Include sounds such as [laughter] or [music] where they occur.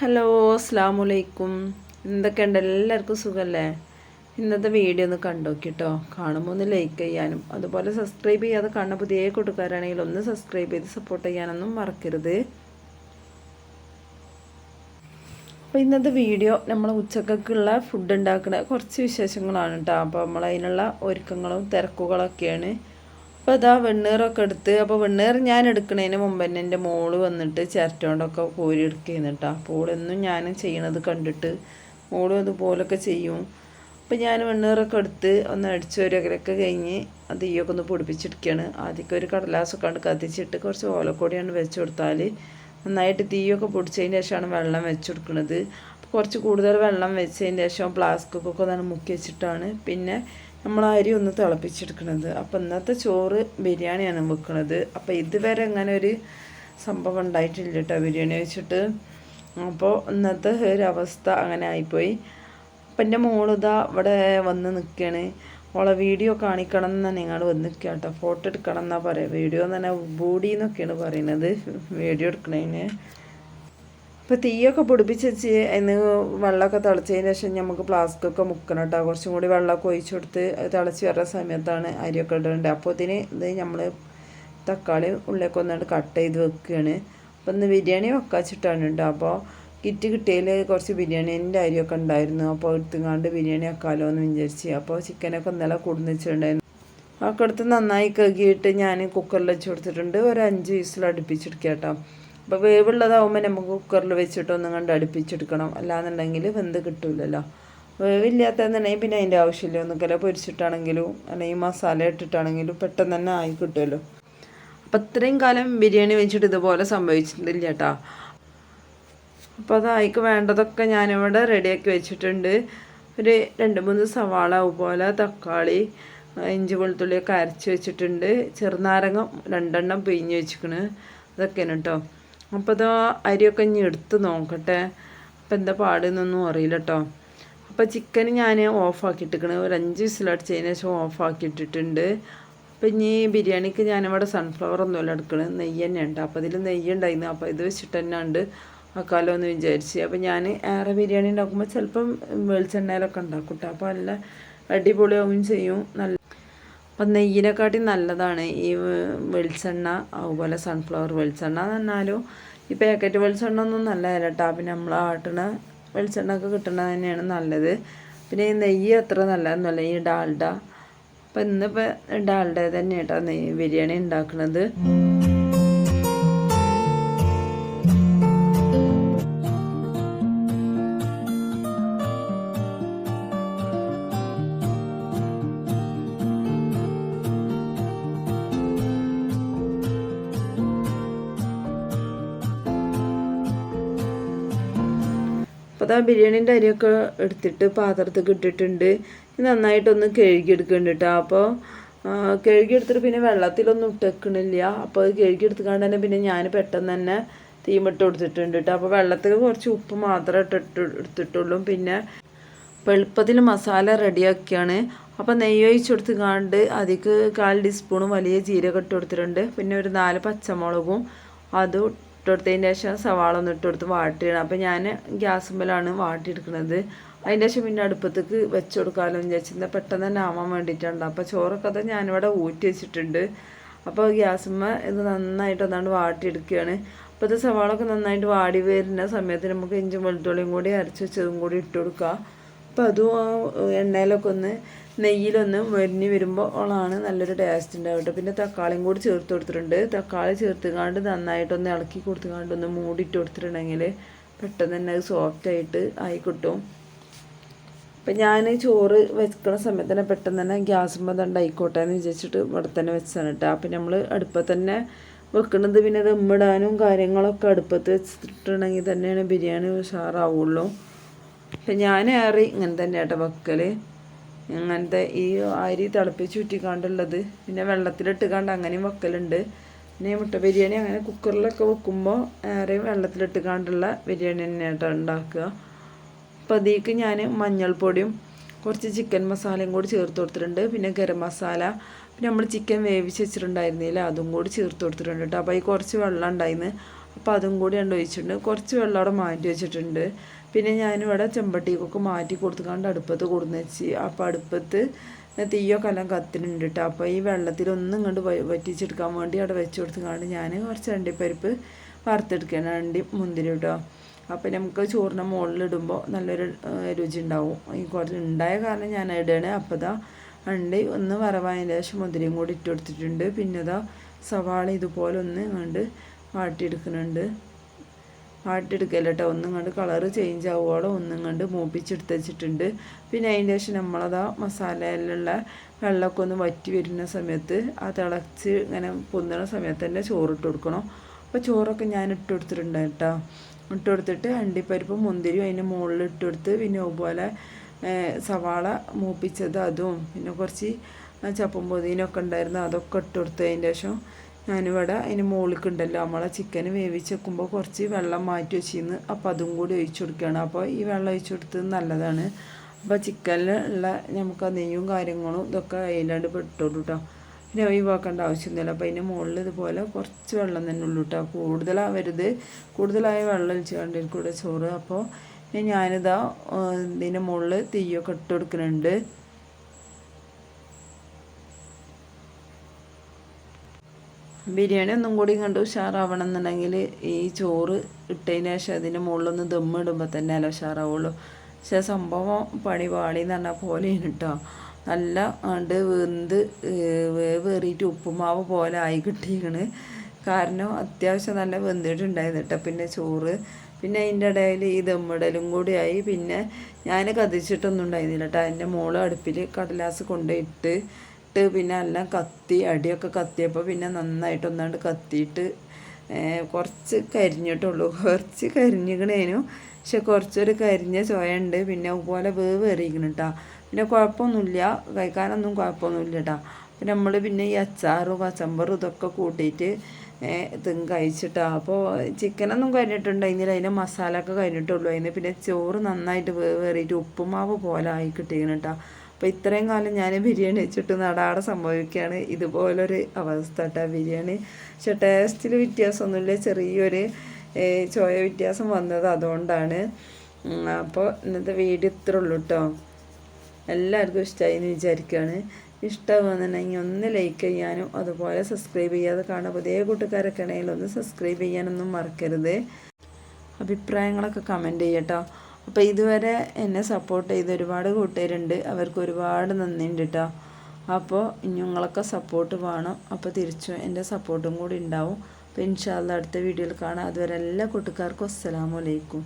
Hello അസ്ലാം വലൈക്കും എന്തൊക്കെയുണ്ട്? എല്ലാവർക്കും സുഖമല്ലേ ഇന്നത്തെ വീഡിയോ ഒന്ന് കണ്ടോക്കിട്ടോ. കാണുമ്പോൾ ഒന്ന് ലൈക്ക് ചെയ്യാനും അതുപോലെ സബ്സ്ക്രൈബ് ചെയ്യാതെ കാണുന്ന പുതിയ കൂട്ടുകാരാണെങ്കിൽ ഒന്ന് സബ്സ്ക്രൈബ് ചെയ്ത് സപ്പോർട്ട് ചെയ്യാനൊന്നും മറക്കരുത്. അപ്പോൾ ഇന്നത്തെ വീഡിയോ നമ്മൾ ഉച്ചക്കൊക്കെയുള്ള ഫുഡ് ഉണ്ടാക്കുന്ന കുറച്ച് വിശേഷങ്ങളാണ് കേട്ടോ അപ്പോൾ നമ്മൾ അതിനുള്ള ഒരുക്കങ്ങളും തിരക്കുകളൊക്കെയാണ് അപ്പോൾ അതാ വെണ്ണീറൊക്കെ എടുത്ത് അപ്പോൾ വെണ്ണീർ ഞാൻ എടുക്കുന്നതിന് മുമ്പ് തന്നെ എന്റെ മോൾ വന്നിട്ട് ചിരട്ടോണ്ടൊക്കെ കോരി എടുക്കുന്നു കേട്ടോ അപ്പോൾ എന്നും ഞാൻ ചെയ്യണത് കണ്ടിട്ട് മോളും അതുപോലൊക്കെ ചെയ്യും. അപ്പോൾ ഞാൻ വെണ്ണീറൊക്കെ എടുത്ത് ഒന്ന് അടിച്ചു വരൊക്കെ കഴിഞ്ഞ് അത് ഈയൊക്കെ ഒന്ന് പൊടിപ്പിച്ചെടുക്കുകയാണ് ആദ്യമൊക്കെ ഒരു കടലാസൊക്കെ കണ്ട് കത്തിച്ചിട്ട് കുറച്ച് ഓലക്കൊടിയാണ് വെച്ച് കൊടുത്താൽ നന്നായിട്ട് തീയൊക്കെ പൊടിച്ചതിന് ശേഷമാണ് വെള്ളം വെച്ച് കൊടുക്കുന്നത് കുറച്ച് കൂടുതൽ വെള്ളം വെച്ചതിന് ശേഷം പ്ലാസ്റ്റിക്കൊക്കെ ഒന്ന് മുക്കി വെച്ചിട്ടാണ്. പിന്നെ നമ്മൾ അരി ഒന്ന് തിളപ്പിച്ചെടുക്കുന്നത് അപ്പോൾ ഇന്നത്തെ ചോറ് ബിരിയാണിയാണ് വെക്കുന്നത് അപ്പം ഇതുവരെ അങ്ങനെ ഒരു സംഭവം ഉണ്ടായിട്ടില്ല കേട്ടോ ബിരിയാണി വെച്ചിട്ട്. അപ്പോൾ ഇന്നത്തെ ഒരു അവസ്ഥ അങ്ങനെ ആയിപ്പോയി. അപ്പം എന്റെ മോളിതാ ഇവിടെ വന്ന് നിൽക്കുകയാണ് ഓളെ വീഡിയോ കാണിക്കണം എന്നാണ് നിങ്ങൾ വന്ന് നിൽക്കുക കേട്ടോ ഫോട്ടോ എടുക്കണം എന്നാണ് പറയുക വീഡിയോ എന്ന് പറഞ്ഞാൽ ബോഡി എന്നൊക്കെയാണ് പറയുന്നത് വീഡിയോ എടുക്കണതിന് ഇപ്പോൾ തീയൊക്കെ പൊടിപ്പിച്ച് വെച്ച് അതിന് വെള്ളമൊക്കെ തിളച്ചതിന് ശേഷം നമുക്ക് ഫ്ലാസ്കൊക്കെ മുക്കണം കേട്ടോ കുറച്ചും കൂടി വെള്ളമൊക്കെ ഒഴിച്ചു കൊടുത്ത് തിളച്ച് വരുന്ന സമയത്താണ് അരിയൊക്കെ ഇടേണ്ടത്. അപ്പോൾ ഇതിന് ഇത് നമ്മൾ തക്കാളി ഉള്ളിലൊക്കെ ഒന്നായിട്ട് കട്ട് ചെയ്ത് വെക്കുകയാണ് അപ്പോൾ ഇന്ന് ബിരിയാണി വെക്കാച്ചിട്ടാണ് കേട്ടോ അപ്പോൾ കിറ്റ് കിട്ടിയതിൽ കുറച്ച് ബിരിയാണീന്റെ അരിയൊക്കെ ഉണ്ടായിരുന്നു. അപ്പോൾ എടുത്തുങ്ങാണ്ട് ബിരിയാണി വെക്കാമല്ലോ എന്ന് വിചാരിച്ച്. അപ്പോൾ ചിക്കനൊക്കെ ഇന്നലെ കൊടുന്ന് വെച്ചിട്ടുണ്ടായിരുന്നു. ഒക്കെ എടുത്ത് നന്നായി കഴുകിയിട്ട് ഞാൻ കുക്കറിൽ വെച്ച് കൊടുത്തിട്ടുണ്ട്. ഒരു അഞ്ച് വിസിൽ അടുപ്പിച്ചെടുക്കാം കേട്ടോ അപ്പോൾ വേവുള്ളതാവുമ്പോൾ നമുക്ക് കുക്കറിൽ വെച്ചിട്ടൊന്നും കണ്ട് അടുപ്പിച്ചെടുക്കണം. അല്ലാന്നുണ്ടെങ്കിൽ വെന്ത് കിട്ടില്ലല്ലോ വേവില്ലാത്തതെന്നുണ്ടെങ്കിൽ പിന്നെ അതിന്റെ ആവശ്യമില്ല. ഒന്നുക്കല പൊരിച്ചിട്ടാണെങ്കിലും അല്ലെങ്കിൽ മസാല ഇട്ടിട്ടാണെങ്കിലും പെട്ടെന്ന് തന്നെ ആയി കിട്ടുമല്ലോ. അപ്പം ഇത്രയും കാലം ബിരിയാണി വെച്ചിട്ട് ഇതുപോലെ സംഭവിച്ചിട്ടില്ല കേട്ടോ. അപ്പോൾ അതായിക്ക് വേണ്ടതൊക്കെ ഞാനിവിടെ റെഡിയാക്കി വെച്ചിട്ടുണ്ട്. ഒരു രണ്ട് മൂന്ന് സവാള അതുപോലെ തക്കാളി ഇഞ്ചി വെളുത്തുള്ളിയൊക്കെ അരച്ച് വെച്ചിട്ടുണ്ട്. ചെറുനാരങ്ങ രണ്ടെണ്ണം പിഴിഞ്ഞ് വെച്ചിക്കണ് അതൊക്കെയാണ് കേട്ടോ. അപ്പോൾ അത് അരിയൊക്കെ ഇനി എടുത്ത് നോക്കട്ടെ. അപ്പോൾ എന്താ പാടുന്നൊന്നും അറിയില്ല കേട്ടോ അപ്പോൾ ചിക്കൻ ഞാൻ ഓഫാക്കിയിട്ടിരിക്കണ്. ഒരു അഞ്ച് വിസിലടിച്ചതിന് ശേഷം ഓഫാക്കിയിട്ടിട്ടുണ്ട്. അപ്പം ഇനി ബിരിയാണിക്ക് ഞാനിവിടെ സൺഫ്ലവർ ഒന്നുമല്ല എടുക്കണത് നെയ്യ് തന്നെ ഉണ്ട് അപ്പോൾ അതിൽ നെയ്യ് ഉണ്ടായിരുന്നു. അപ്പോൾ ഇത് വെച്ചിട്ട് തന്നെ ഉണ്ട് ആക്കാലോ എന്ന് വിചാരിച്ച്. അപ്പോൾ ഞാൻ ഏറെ ബിരിയാണി ഉണ്ടാക്കുമ്പോൾ ചിലപ്പം വെളിച്ചെണ്ണയിലൊക്കെ ഉണ്ടാക്കും കേട്ടോ അപ്പോൾ നല്ല അടിപൊളിയാവും ചെയ്യും. നല്ല അപ്പം നെയ്യിനെക്കാട്ടി നല്ലതാണ് ഈ വെളിച്ചെണ്ണ അതുപോലെ സൺഫ്ലവർ വെളിച്ചെണ്ണ എന്ന് പറഞ്ഞാലും ഈ പാക്കറ്റ് വെളിച്ചെണ്ണ ഒന്നും നല്ലതല്ല കേട്ടോ പിന്നെ നമ്മൾ ആട്ടണ വെളിച്ചെണ്ണ ഒക്കെ കിട്ടണത് തന്നെയാണ് നല്ലത്. പിന്നെ ഈ നെയ്യ് അത്ര നല്ലതെന്നല്ല ഈ ഡാൽഡ. അപ്പം ഇന്നിപ്പോൾ ഡാൽഡ തന്നെ കേട്ടോ നെയ്യ് ബിരിയാണി ഉണ്ടാക്കുന്നത് അപ്പോൾ ആ ബിരിയാണീന്റെ അരിയൊക്കെ എടുത്തിട്ട് പാത്രത്തിൽ ഇട്ടിട്ടുണ്ട്. നന്നായിട്ടൊന്ന് കഴുകിയെടുക്കുന്നുണ്ട് കേട്ടോ അപ്പോൾ കഴുകിയെടുത്തിട്ട് പിന്നെ വെള്ളത്തിലൊന്നും ഇട്ടേക്കണില്ല. അപ്പോൾ അത് കഴുകിയെടുത്തുകൊണ്ട് തന്നെ പിന്നെ ഞാൻ പെട്ടെന്ന് തന്നെ തീമിട്ട് കൊടുത്തിട്ടുണ്ട് കേട്ടോ അപ്പോൾ വെള്ളത്തിൽ കുറച്ച് ഉപ്പ് മാത്രമേ ഇട്ടിട്ട് എടുത്തിട്ടുള്ളൂ. പിന്നെ എളുപ്പത്തിൽ മസാല റെഡിയാക്കിയാണ്. അപ്പോൾ നെയ്യ് ഒഴിച്ച് കൊടുത്തുകൊണ്ട് അതിക്ക് കാൽ ടീസ്പൂണും വലിയ ജീരകം ഇട്ട് കൊടുത്തിട്ടുണ്ട്. പിന്നെ ഒരു നാല് പച്ചമുളകും അതും ഇട്ടുകൊടുത്തതിന് ശേഷം സവാള ഒന്ന് ഇട്ട് കൊടുത്ത് വാട്ടിയിടണം അപ്പോൾ ഞാൻ ഗ്യാസുമ്മലാണ് വാട്ടിയെടുക്കുന്നത്. അതിന്റെ ശേഷം പിന്നെ അടുപ്പത്തേക്ക് വെച്ച് കൊടുക്കാമല്ലോ എന്ന് വിചാരിച്ചിരുന്നത് പെട്ടെന്ന് തന്നെ ആവാൻ വേണ്ടിയിട്ടുണ്ട് അപ്പോൾ ചോറൊക്കെ അത് ഞാനിവിടെ ഊറ്റി വെച്ചിട്ടുണ്ട്. അപ്പോൾ ഗ്യാസുമ്മ ഇത് നന്നായിട്ട് ഒന്നാണ്ട് വാട്ടിയെടുക്കുകയാണ്. അപ്പോൾ ഇത് സവാളൊക്കെ നന്നായിട്ട് വാടി വരുന്ന സമയത്ത് നമുക്ക് ഇഞ്ചും വെളുത്തുള്ളിയും കൂടി അരച്ച് വെച്ചതും കൂടി ഇട്ട് കൊടുക്കുക അപ്പോൾ അതും ആ എണ്ണയിലൊക്കെ ഒന്ന് നെയ്യിലൊന്ന് മരിഞ്ഞ് വരുമ്പോൾ ഉള്ളതാണ് നല്ലൊരു ടേസ്റ്റ് ഉണ്ടാവും പിന്നെ തക്കാളിയും കൂടി ചേർത്ത് കൊടുത്തിട്ടുണ്ട്. തക്കാളി ചേർത്ത് ചേർത്തുകാണ്ട് നന്നായിട്ടൊന്ന് ഇളക്കി കൊടുത്തുകാണ്ട് ഒന്ന് മൂടിയിട്ട് കൊടുത്തിട്ടുണ്ടെങ്കിൽ പെട്ടെന്ന് തന്നെ അത് സോഫ്റ്റായിട്ട് ആയി കിട്ടും. അപ്പം ഞാൻ ചോറ് വെക്കുന്ന സമയത്ത് തന്നെ പെട്ടെന്ന് തന്നെ ഗ്യാസ് തന്നെ ആയിക്കോട്ടെ എന്ന് വിചാരിച്ചിട്ട് ഇവിടെ തന്നെ വെച്ചാണ് കേട്ടോ അപ്പം നമ്മൾ അടുപ്പത്ത് തന്നെ വെക്കുന്നത് പിന്നെ ദമ്മിടാനും കാര്യങ്ങളൊക്കെ അടുപ്പത്ത് വെച്ചിട്ടുണ്ടെങ്കിൽ തന്നെയാണ് ബിരിയാണി ഉഷാറാവുള്ളൂ. ഞാൻ ഏറി ഇങ്ങനെ തന്നെ ഏട്ട വെക്കൽ അങ്ങനത്തെ ഈ അരി തിളപ്പിച്ച് ചുറ്റിക്കാണ്ടുള്ളത് പിന്നെ വെള്ളത്തിലിട്ടുകാണ്ട് അങ്ങനെയും വെക്കലുണ്ട്. പിന്നെ മുട്ട ബിരിയാണി അങ്ങനെ കുക്കറിലൊക്കെ വെക്കുമ്പോൾ ഏറെ വെള്ളത്തിലിട്ടുകാണ്ടുള്ള ബിരിയാണി തന്നെയാട്ടോ ഉണ്ടാക്കുക അപ്പോൾ അതിലേക്ക് ഞാൻ മഞ്ഞൾപ്പൊടിയും കുറച്ച് ചിക്കൻ മസാലയും കൂടി ചേർത്ത് കൊടുത്തിട്ടുണ്ട്. പിന്നെ ഗരം മസാല പിന്നെ നമ്മൾ ചിക്കൻ വേവിച്ച് വെച്ചിട്ടുണ്ടായിരുന്നില്ല അതും കൂടി ചേർത്ത് കൊടുത്തിട്ടുണ്ട് കേട്ടോ അപ്പോൾ ഈ കുറച്ച് വെള്ളം ഉണ്ടായിരുന്നു അപ്പോൾ അതും കൂടി ഉണ്ട് ഒഴിച്ചിട്ടുണ്ട്. കുറച്ച് വെള്ളം അവിടെ മാറ്റി വെച്ചിട്ടുണ്ട്. പിന്നെ ഞാനിവിടെ ചെമ്പട്ടിക്കൊക്കെ മാറ്റി കൊടുത്തുകൊണ്ട് അടുപ്പത്ത് കൊടുന്ന് വെച്ച്. അപ്പോൾ അടുപ്പത്ത് തീയൊക്കെ എല്ലാം കത്തിനുണ്ട് കേട്ടോ അപ്പോൾ ഈ വെള്ളത്തിലൊന്നും ഇങ്ങോട്ട് വറ്റിച്ചെടുക്കാൻ വേണ്ടി അവിടെ വെച്ച് കൊടുത്തുകൊണ്ട് ഞാൻ കുറച്ച് അണ്ടിപ്പരിപ്പ് വറുത്തെടുക്കണം അണ്ടി മുന്തിരി കേട്ടോ അപ്പോൾ നമുക്ക് ചോറിന്റെ മുകളിലിടുമ്പോൾ നല്ലൊരു രുചി ഉണ്ടാവും. ഈ കുറച്ച് ഉണ്ടായ കാരണം ഞാൻ ഇടുകയാണ് അപ്പോൾ ഇതാ അണ്ടി ഒന്ന് വറവായതിന് ശേഷം മുന്തിരിയും കൂടി ഇട്ട് കൊടുത്തിട്ടുണ്ട്. പിന്നെ ഇതാ സവാള ഇതുപോലെ ഒന്ന് കണ്ട് വാട്ടിയെടുക്കുന്നുണ്ട് വാട്ടിയെടുക്കല്ല കേട്ടോ ഒന്നും കണ്ട് കളറ് ചേഞ്ച് ആവുകയോളം ഒന്നും കണ്ട് മൂപ്പിച്ചെടുത്ത് വെച്ചിട്ടുണ്ട്. പിന്നെ അതിന്റെ ശേഷം നമ്മളതാ മസാലയിലുള്ള വെള്ളമൊക്കെ ഒന്ന് വറ്റി വരുന്ന സമയത്ത് ആ തിളച്ച് ഇങ്ങനെ പൊന്നുന്ന സമയത്ത് തന്നെ ചോറിട്ട് കൊടുക്കണം. അപ്പോൾ ചോറൊക്കെ ഞാൻ ഇട്ട് കൊടുത്തിട്ടുണ്ട് കേട്ടോ. ഇട്ട് കൊടുത്തിട്ട് അണ്ടിപ്പരിപ്പും മുന്തിരിയും അതിന്റെ മുകളിൽ ഇട്ട് കൊടുത്ത് പിന്നെ അതുപോലെ സവാള മൂപ്പിച്ചത് അതും പിന്നെ കുറച്ച് ചപ്പും പൊതിനൊക്കെ ഉണ്ടായിരുന്നു അതൊക്കെ ഇട്ട് കൊടുത്തതിന്റെ ശേഷം ഞാനിവിടെ അതിന് മുകളിലേക്കുണ്ടല്ലോ. നമ്മളെ ചിക്കൻ വേവിച്ച് വെക്കുമ്പോൾ കുറച്ച് വെള്ളം മാറ്റി വെച്ചിരുന്നു അപ്പോൾ അതും കൂടി ഒഴിച്ചു കൊടുക്കുകയാണ്. അപ്പോൾ ഈ വെള്ളം ഒഴിച്ചു കൊടുത്തത് നല്ലതാണ്. അപ്പോൾ ചിക്കനിലുള്ള നമുക്ക് നെയ്യും കാര്യങ്ങളും ഇതൊക്കെ അതിലാണ്ട് പെട്ടോളൂ കേട്ടോ പിന്നെ ഒഴിവാക്കേണ്ട ആവശ്യമൊന്നുമില്ല. അപ്പോൾ അതിന്റെ മുകളിൽ ഇതുപോലെ കുറച്ച് വെള്ളം തന്നെ ഉള്ളൂ കേട്ടോ കൂടുതലാവരുത് കൂടുതലായ വെള്ളം ഒഴിച്ച് കണ്ടിരിക്കൂടെ ചോറ്. അപ്പോൾ ഞാനിതാ ഇതിന്റെ മുകളിൽ തീയൊക്കെ ഇട്ട് കൊടുക്കുന്നുണ്ട്. ബിരിയാണി ഒന്നും കൂടി കണ്ട് ഉഷാറാവണം എന്നുണ്ടെങ്കിൽ ഈ ചോറ് ഇട്ടതിന് ശേഷം അതിന്റെ മുകളിലൊന്ന് ദമ്മിടുമ്പോൾ തന്നെ അല്ല ഉഷാറാവുള്ളൂ. പക്ഷേ സംഭവം പണി പാളി എന്ന് പറഞ്ഞാൽ പോലെയാണ് കേട്ടോ. നല്ല ഉണ്ട് വെന്ത് വേവേറിയിട്ട് ഉപ്പുമാവ് പോലെ ആയി കിട്ടിയിരിക്കണ്. കാരണം അത്യാവശ്യം നല്ല വെന്തിട്ടുണ്ടായിരുന്നു കേട്ടോ പിന്നെ ചോറ്. പിന്നെ അതിന്റെ ഇടയിൽ ഈ ദമ്മിടലും ആയി. പിന്നെ ഞാൻ കതിച്ചിട്ടൊന്നും ഉണ്ടായിരുന്നില്ല കേട്ടോ. എന്റെ മോൾ അടുപ്പിൽ കടലാസ് കൊണ്ടുപോയിട്ട് ഇട്ട് പിന്നെ എല്ലാം കത്തി അടിയൊക്കെ കത്തിയപ്പോൾ പിന്നെ നന്നായിട്ട് ഒന്നാണ്ട് കത്തിയിട്ട് കുറച്ച് കരിഞ്ഞിട്ടുള്ളൂ. [laughs] കുറച്ച് കരിഞ്ഞിക്കണേനു. പക്ഷെ കുറച്ചൊരു കരിഞ്ഞ ചോയുണ്ട്. പിന്നെ അതുപോലെ വേവ് എറിയിക്കണം കേട്ടോ പിന്നെ കുഴപ്പമൊന്നുമില്ല കഴിക്കാനൊന്നും കുഴപ്പമൊന്നുമില്ല കേട്ടോ പിന്നെ നമ്മൾ പിന്നെ ഈ അച്ചാറും കച്ചമ്പറും ഇതൊക്കെ കൂട്ടിയിട്ട് ഇതും കഴിച്ചിട്ടാ. അപ്പോൾ ചിക്കനൊന്നും കഴിഞ്ഞിട്ടുണ്ടെങ്കിൽ അതിന്റെ മസാല ഒക്കെ കഴിഞ്ഞിട്ടുള്ളൂ. അതിന് പിന്നെ ചോറ് നന്നായിട്ട് വേറിയിട്ട് ഉപ്പുമാവ് പോലെ ആയി കിട്ടിയിരുന്നു കേട്ടോ അപ്പോൾ ഇത്രയും കാലം ഞാൻ ബിരിയാണി വെച്ചിട്ട് നടാടെ സംഭവിക്കുകയാണ്. ഇതുപോലൊരു അവസ്ഥ കേട്ടോ ബിരിയാണി. പക്ഷെ ടേസ്റ്റിൽ വ്യത്യാസമൊന്നുമില്ല. ചെറിയൊരു ചോയ വ്യത്യാസം വന്നത് അതുകൊണ്ടാണ്. അപ്പോൾ ഇന്നത്തെ വീഡിയോ ഇത്ര ഉള്ളൂ കേട്ടോ എല്ലാവർക്കും ഇഷ്ടമായി എന്ന് വിചാരിക്കുകയാണ്. ഇഷ്ടമാണെന്നുണ്ടെങ്കിൽ ഒന്ന് ലൈക്ക് ചെയ്യാനും അതുപോലെ സബ്സ്ക്രൈബ് ചെയ്യാതെ കാണുക പുതിയ കൂട്ടുകാരൊക്കെ ആണെങ്കിൽ ഒന്ന് സബ്സ്ക്രൈബ് ചെയ്യാനൊന്നും മറക്കരുത്. അഭിപ്രായങ്ങളൊക്കെ കമന്റ് ചെയ്യട്ടോ അപ്പോൾ ഇതുവരെ എന്നെ സപ്പോർട്ട് ചെയ്ത് ഒരുപാട് കൂട്ടുകാരുണ്ട്. അവർക്ക് ഒരുപാട് നന്ദിയുണ്ട് കേട്ടോ അപ്പോൾ നിങ്ങളൊക്കെ സപ്പോർട്ട് വേണം. അപ്പോൾ തിരിച്ചു എന്റെ സപ്പോർട്ടും കൂടി ഉണ്ടാവും. അപ്പോൾ ഇൻഷാല്ല അടുത്ത വീഡിയോയിൽ കാണാം. അതുവരെ എല്ലാ കൂട്ടുകാർക്കും അസ്സലാമലൈക്കും